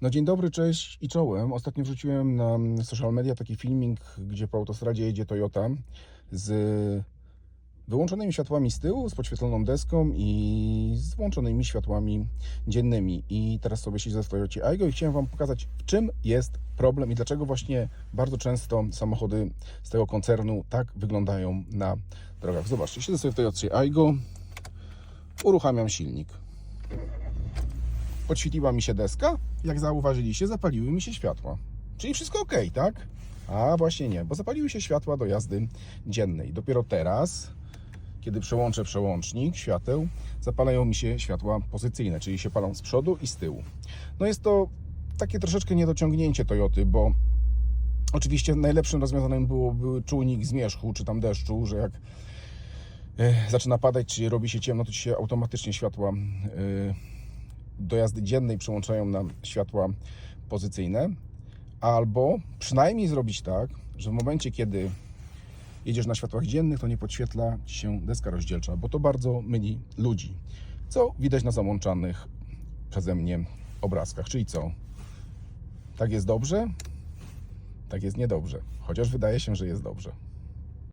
No dzień dobry, cześć i czołem. Ostatnio wrzuciłem na social media taki filmik, gdzie po autostradzie jedzie Toyota z wyłączonymi światłami z tyłu, z podświetloną deską i z włączonymi światłami dziennymi. I teraz sobie siedzę w Toyocie Aygo i chciałem Wam pokazać, w czym jest problem i dlaczego właśnie bardzo często samochody z tego koncernu tak wyglądają na drogach. Zobaczcie, siedzę sobie w Toyocie Aygo, uruchamiam silnik podświetliła mi się deska, jak zauważyliście, zapaliły mi się światła. Czyli wszystko ok, tak? A właśnie nie, bo zapaliły się światła do jazdy dziennej. Dopiero teraz, kiedy przełączę przełącznik świateł, zapalają mi się światła pozycyjne, czyli się palą z przodu i z tyłu. No jest to takie troszeczkę niedociągnięcie Toyoty, bo oczywiście najlepszym rozwiązaniem byłoby czujnik zmierzchu czy tam deszczu, że jak e, zaczyna padać, czy robi się ciemno, to ci się automatycznie światła e, do jazdy dziennej przełączają na światła pozycyjne, albo przynajmniej zrobić tak, że w momencie, kiedy jedziesz na światłach dziennych, to nie podświetla ci się deska rozdzielcza, bo to bardzo myli ludzi, co widać na załączanych przeze mnie obrazkach. Czyli co? Tak jest dobrze? Tak jest niedobrze, chociaż wydaje się, że jest dobrze.